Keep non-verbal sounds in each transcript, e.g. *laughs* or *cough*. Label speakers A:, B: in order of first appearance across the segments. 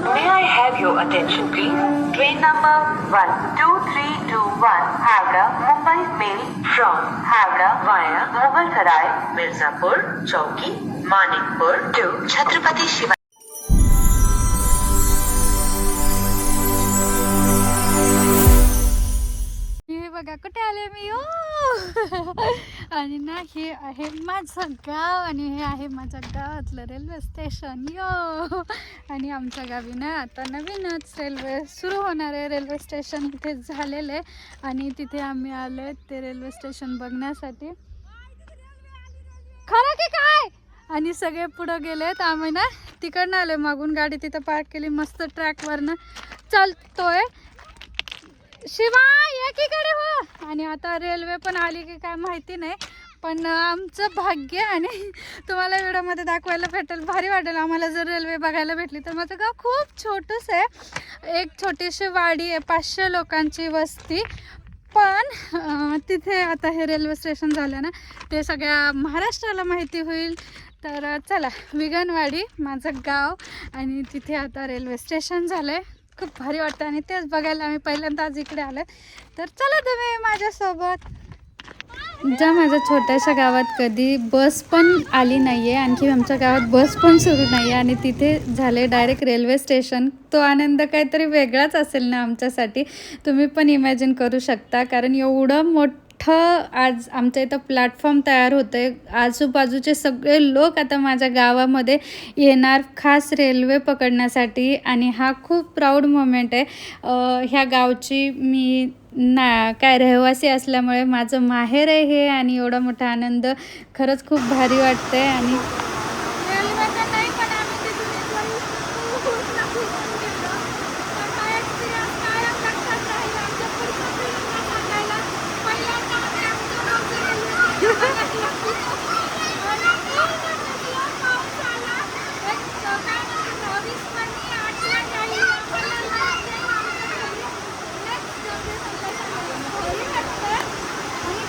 A: May I have your attention, please? Train number 12321 Havra, Mumbai Mail from Havra via Mughal Sarai, Mirzapur, Chowki, Manikpur to Chhatrapati Shivaji.
B: बघा कुठे आले मी? ओ! *laughs* आणि ना हे आहे माझं गाव आणि हे आहे माझ्या गावातलं रेल्वे स्टेशन. यो! आणि आमच्या गावी ना आता नवीनच रेल्वे सुरू होणार आहे. रेल्वे स्टेशन इथे झालेलं आहे. आणि तिथे आम्ही आलो ते रेल्वे स्टेशन बघण्यासाठी. खरं की काय? आणि सगळे पुढं गेलेत आम्ही ना तिकडनं आलो मागून. गाडी तिथं पार्क केली. मस्त ट्रॅकवरनं चालतोय. शिवा एकीकडे हो. आणि आता रेल्वे पण आली की काय माहिती नाही पण आमचं भाग्य आणि तुम्हाला व्हिडिओमध्ये दाखवायला भेटेल भारी वाटेल. आम्हाला जर रेल्वे बघायला भेटली तर माझं गाव खूप छोटंच आहे. एक छोटीशी वाडी आहे पाचशे लोकांची वस्ती. पण तिथे आता हे रेल्वे स्टेशन झालं ना ते सगळ्या महाराष्ट्राला माहिती होईल. तर चला विगनवाडी माझं गाव. आणि तिथे आता रेल्वे स्टेशन झालं आहे खूप भारी वाटतं आणि तेच बघायला आम्ही पहिल्यांदा आज इकडे आलो तर चला तुम्ही माझ्यासोबत. ज्या माझ्या छोट्याशा गावात कधी. बस पण आली नाही आहे आणखी आमच्या गावात बस पण सुरू नाही आहे आणि तिथे झाले डायरेक्ट रेल्वे स्टेशन तो आनंद काहीतरी वेगळाच असेल ना आमच्यासाठी. तुम्ही पण इमॅजिन करू शकता. कारण एवढं मोठं आज आमच्या इथं प्लॅटफॉर्म तयार होतं आहे आजूबाजूचे सगळे लोक आता माझ्या गावामध्ये येणार खास रेल्वे पकडण्यासाठी आणि हा खूप प्राऊड मोमेंट आहे. ह्या गावची मी ना काय रहिवासी असल्यामुळे माझं माहेर आहे हे आणि एवढा मोठा आनंद खरंच खूप भारी वाटतं आहे आणि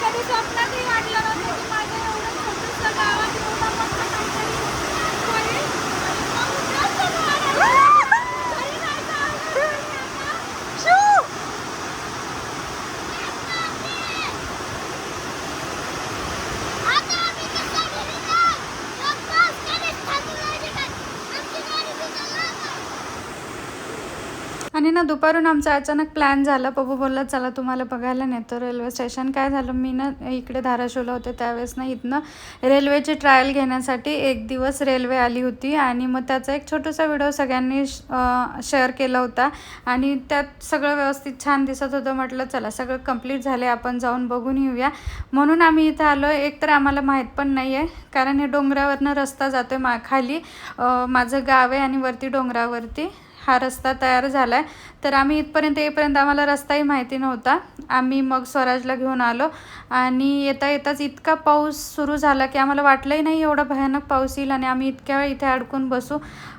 B: कधी स्वप्नातही वाटलं नव्हतं की माझं एवढं छोटंसं गावात एवढं मोठं काहीतरी होईल. आणि मग जास्त भारी. घरी जायचं आवडतं नाही आता. शू! आणि ना दुपारून आमचा अचानक प्लॅन झाला. पप्पू बोलला चला तुम्हाला बघायला नेतो रेल्वे स्टेशन काय झालं मी ना इकडे धाराशिवला होते त्यावेळेस ना इथनं रेल्वेची ट्रायल घेण्यासाठी एक दिवस रेल्वे आली होती आणि मग त्याचा एक छोटासा व्हिडिओ सगळ्यांनी शेअर केला होता. आणि त्यात सगळं व्यवस्थित छान दिसत होतं. म्हटलं चला सगळं कंप्लीट झाले आपण जाऊन बघून येऊया. म्हणून आम्ही इथं आलो. एक तर आम्हाला माहीत पण नाही आहे कारण हे डोंगरावरनं रस्ता जातो आहे मा खाली. माझं गाव आहे आणि वरती डोंगरावरती. हा रस्ता तयार झाला आहे तर आम्ही इथपर्यंत येईपर्यंत आम्हाला रस्ताही माहिती नव्हता. आम्ही मग स्वराजला घेऊन आलो आणि येता येताच इतका पाऊस सुरू झाला की आम्हाला वाटलंही नाही एवढा भयानक पाऊस येईल आणि आम्ही इतक्या वेळ इथे अडकून बसू.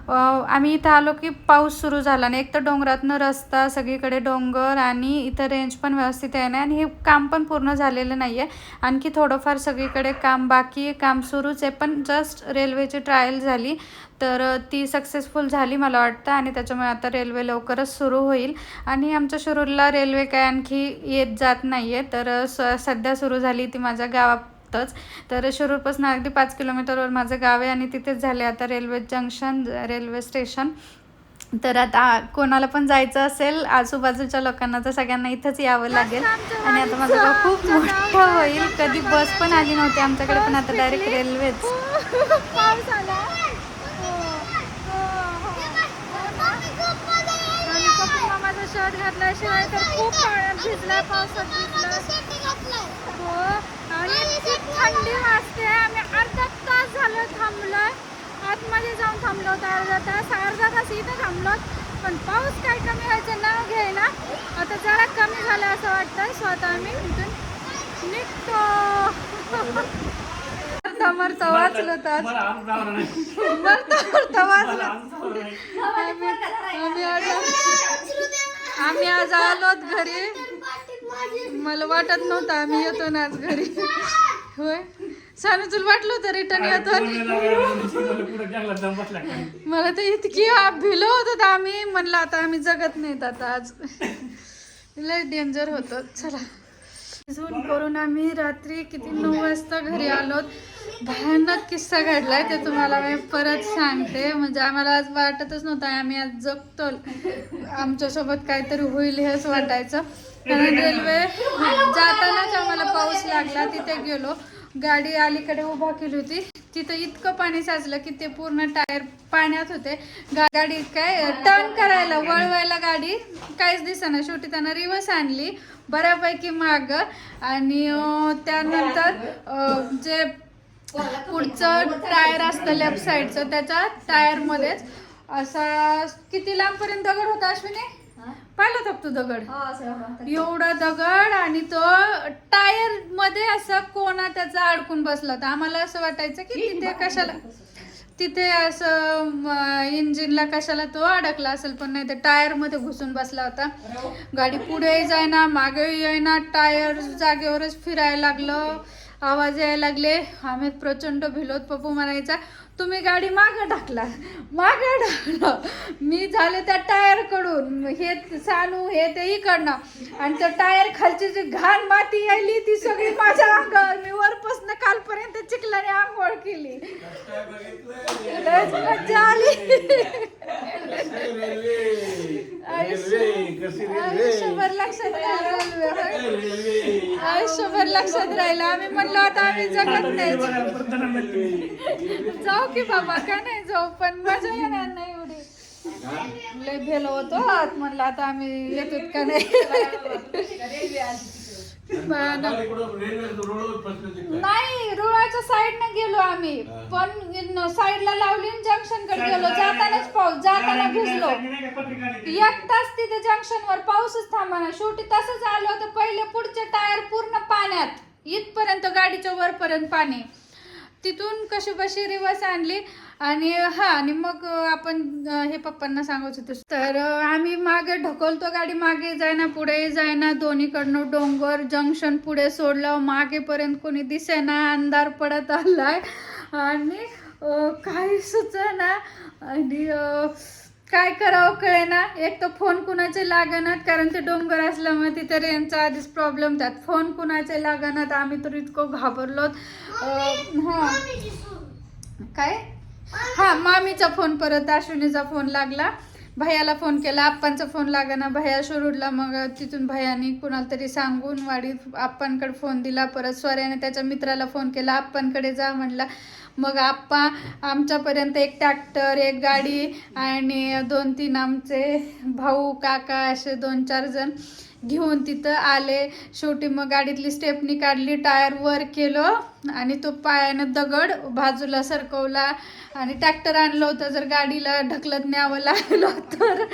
B: आम्ही इथं आलो की पाऊस सुरू झाला आणि एक तर डोंगरातनं रस्ता सगळीकडे डोंगर आणि इथं रेंज पण व्यवस्थित आहे नाही आणि हे काम पण पूर्ण झालेलं नाही आहे आणखी थोडंफार सगळीकडे काम बाकी काम सुरूच आहे पण जस्ट रेल्वेची ट्रायल झाली. तर ती सक्सेसफुल झाली मला वाटतं आणि त्याच्यामुळे आता रेल्वे लवकरच सुरू होईल. आणि आमच्या शिरूरला रेल्वे काय आणखी येत जात नाही आहे तर स सध्या सुरू झाली ती माझ्या गावातच. तर शिरूरपासून अगदी पाच किलोमीटरवर माझं गाव आहे आणि तिथेच झाले आता रेल्वे जंक्शन रेल्वे स्टेशन. तर आता कोणाला पण जायचं असेल आजूबाजूच्या लोकांना तर सगळ्यांना इथंच यावं लागेल. आणि आता माझं गाव खूप मोठं होईल. कधी बस पण आली नव्हती आमच्याकडे पण आता डायरेक्ट रेल्वेच पाऊस आला आणि पप्पा माझा शर्ट घातल्याशिवाय तर खूप पाण्यात भिजलाय पावसात भिजलाय हो आणि इतकी थंडी वाजते आम्ही अर्धा तास झालं थांबलोय आतमध्ये जाऊन थांबलो होतो अर्धा तास अर्धा तास इथं थांबलो पण पाऊस काय कमी व्हायचं नाव घेईना आता जरा कमी झालं असं वाटतं स्वतः आम्ही इथून निघतो मरता वाचलो तर मरता मरता वाचलो आम्ही आम्ही आज आलोत घरी. मला वाटत नव्हतं आम्ही येतो ना आज घरी. होय?
C: सानू तुला वाटलं होतं रिटर्न येतो. मला तर इतकी भिलो होत आम्ही म्हणलं आता आम्ही जगत नाहीत आता आज. लय डेंजर होत. चला. झून करून आम्ही रात्री किती नऊ वाजता घरी आलोत. भयानक किस्सा घडलाय ते तुम्हाला मी परत सांगते. म्हणजे आम्हाला आज वाटतच नव्हतं आम्ही आज जगतो. आमच्यासोबत काहीतरी होईल हेच वाटायचं. कारण रेल्वे जातानाच आम्हाला पाऊस लागला तिथे गेलो. गाडी अलीकडे उभा केली होती. तिथं इतकं पाणी साचलं की ते पूर्ण टायर पाण्यात होते. गाडी काय टर्न करायला वळवायला गाडी काहीच दिसेना. शेवटी त्यांना रिवर्स आणली बऱ्यापैकी माग. आणि त्यानंतर जे पुढचं टायर असतं लेफ्ट साईडचं त्याच्या टायरमध्येच असा किती लांबपर्यंत दगड होता अश्विनी? पाहिलं तू दगड? एवढा दगड आणि तो टायरमध्ये असा कोणा त्याचा अडकून बसला होता. आम्हाला असं वाटायचं की तिथे कशाला तिथे असं इंजिनला कशाला तो अडकला असेल पण नाही ते टायरमध्ये घुसून बसला होता. गाडी पुढे जायना मागे येईना टायर जागेवरच फिरायला लागलं. आवाज यायला लागले. आम्ही प्रचंड भिलोत पप्पू म्हणायचा तुम्ही गाडी मागं टाकला मागं टाकलं. मी झाले त्या टायरकडून. हे सानू हे ते इकडनं. आणि त्या टायर खालची जी घाण माती यायली ती सगळी माझ्या अंगावर. मी वरपासून कालपर्यंत चिखलाने आंघोळ केली. लयच मज्जा आली आयुष्यभर लक्षात राहिलं रेल्वे आयुष्यभर लक्षात राहिलं आम्ही म्हणलो आता आम्ही जगत नाही जाऊ की बाबा का नाही जाऊ? पण मजा येणार नाही एवढी. लय भेलो होतो आत म्हणलं आता आम्ही येतो का नाही? नाही रुळाच्या साईडने गेलो आम्ही. पण साईडला लावली जंक्शनकडे गेलो. जातानाच पाऊस जाताना भिजलो एक तास तिथे जंक्शन वर पाऊसच थांबाना शेवटी तसंच आलं होतं. पहिले पुढचे टायर पूर्ण पाण्यात. इथपर्यंत गाडीच्या वरपर्यंत पाणी. तिथून कशी बशी रिवर्स आणली. आणि हा आणि मग आपण हे पप्पांना सांगत होतो. तर आम्ही मागे ढकलतो गाडी मागे जायना पुढे जायना दोन्हीकडनं डोंगर जंक्शन पुढे सोडलं मागेपर्यंत कोणी दिसेना अंधार पडत आलाय. आणि काही सुचना. आणि काय करावं कळेना. एक तर फोन कुणाचे लागणार कारण ते डोंगर असल्यामुळे तिथे रेंजचा आधीच प्रॉब्लेम त्यात. फोन कुणाचे लागणार आम्ही तर इतकं घाबरलो हा. काय? हा मामीचा फोन परत अश्विनीचा फोन लागला. भैयाला फोन केला आप्पांचा फोन लागना. भैया शोरूडला मग तिथून भैयाने कुणाला तरी सांगून वाडी आप्पांकडे फोन दिला. परत स्वऱ्याने त्याच्या मित्राला फोन केला. आप्पांकडे जा म्हणला. मग आप्पा आमच्यापर्यंत एक ट्रॅक्टर एक गाडी आणि दोन तीन आमचे भाऊ काका असे दोन चार जण घेऊन तिथं आले. शेवटी मग गाडीतली स्टेपनी काढली टायर वर केलं आणि तो पायानं दगड बाजूला सरकवला आणि ट्रॅक्टर आणलं होतं. जर गाडीला ढकलत न्यावं लागलं तर.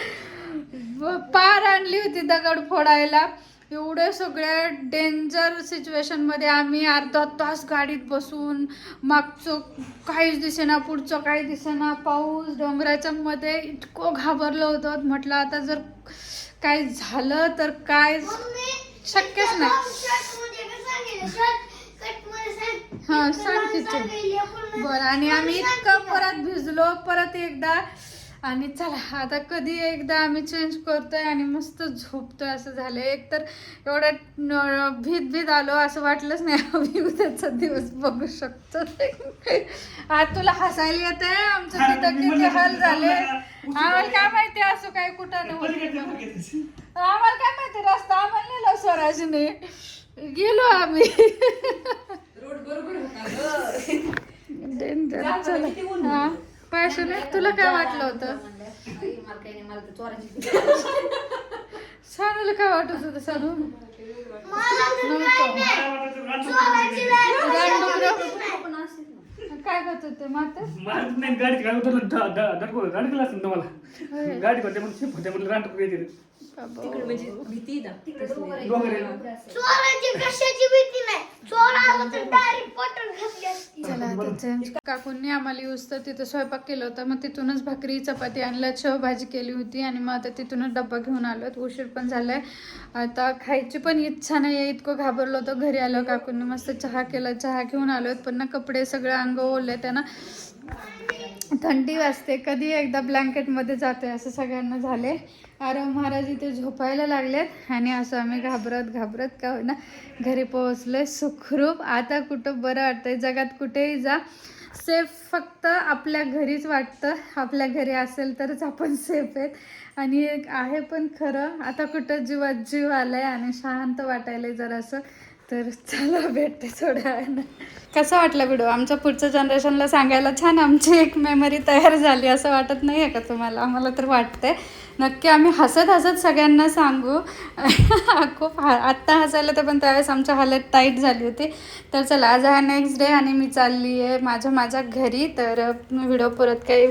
C: पार आणली होती दगड फोडायला. एवढं सगळ्या डेंजर सिच्युएशनमध्ये आम्ही अर्धा तास गाडीत बसून मागचं काहीच दिसेना पुढचं काही दिसेना पाऊस डोंगराच्या मध्ये इतकं घाबरलो होतं. म्हटलं आता जर काय झालं तर काय शक्यच नाही. हा सांग बरं आणि आम्ही इतकं परत भिजलो परत एकदा आणि चला आता कधी एकदा आम्ही चेंज करतोय आणि मस्त झोपतोय असं झालं एक तर एवढं भीत भीत आलो असं वाटलंच नाही. आम्ही उद्याचा दिवस बघू शकतो. आज तुला हसायला येत आहे आमचं तिथं किती हाल झाले? आम्हाला काय माहिती असं काय कुठं नव्हतं आम्हाला काय माहिती रस्ता? आम्हाला नेला स्वराजने. गेलो आम्ही. डेंजर चला. हा. पैशाने तुला काय वाटलं होतं? सानूला काय वाटत होतं सानू?
B: काय करत होते मात्र
D: मला नाही गाडी गाडी उतरलं धडको गाडी असेल तुम्हाला गाडी होते म्हणून शिप होते म्हणून येते वगैरे
E: चोराची कशाची भीती नाही. चोर आला तर डायरेक्ट
B: चेंज काकूंनी आम्हाला येऊस तर तिथं स्वयंपाक केला होता. मग तिथूनच भाकरी चपाती आणल्या भाजी केली होती. आणि मग आता तिथूनच डब्बा घेऊन आलो. उशीर पण झालाय. आता खायची पण इच्छा नाही आहे इतकं घाबरलो होतो. घरी आलो काकूंनी मस्त चहा केला. चहा घेऊन आलो. पण ना कपडे सगळे अंग ओले. त्यांना थंडी वाजते. कधी एकदा ब्लँकेटमध्ये जातोय असं सगळ्यांना झाले आरव महाराज इथे झोपायला लागलेत आणि असं आम्ही घाबरत घाबरत का होईना घरी पोहोचले सुखरूप. आता कुठं बरं वाटतंय? जगात कुठेही जा. सेफ फक्त आपल्या घरीच वाटतं. आपल्या घरी असेल तरच आपण सेफ आहेत. आणि एक आहे पण खरं आता कुठं जीवात जीव आलाय आणि शांत वाटायलंय जरासं. तर चला भेटते थोड्या वेळानं. कसं वाटलं व्हिडिओ आमच्या पुढच्या जनरेशनला सांगायला छान आमची एक मेमरी तयार झाली असं वाटत नाही आहे का तुम्हाला? आम्हाला तर वाटतंय. नक्की आम्ही हसत हसत सगळ्यांना सांगू. *laughs* खूप हा आत्ता हसायला तर पण त्यावेळेस आमच्या हालत टाईट झाली होती. तर चला आज आहे नेक्स्ट डे आणि मी चालली आहे माझ्या माझ्या घरी. तर व्हिडिओ परत काही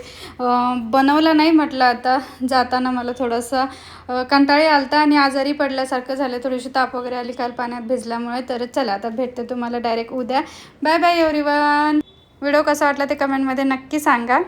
B: बनवला नाही म्हटलं आता. जाताना मला थोडंसं कंटाळी आलता आणि आजारी पडल्यासारखं झालं. थोडीशी ताप वगैरे आली काल पाण्यात भिजल्यामुळे. तर चला आता भेटते तुम्हाला डायरेक्ट उद्या. बाय बाय एव्हरीवन व्हिडिओ कसा वाटला ते कमेंटमध्ये नक्की सांगा.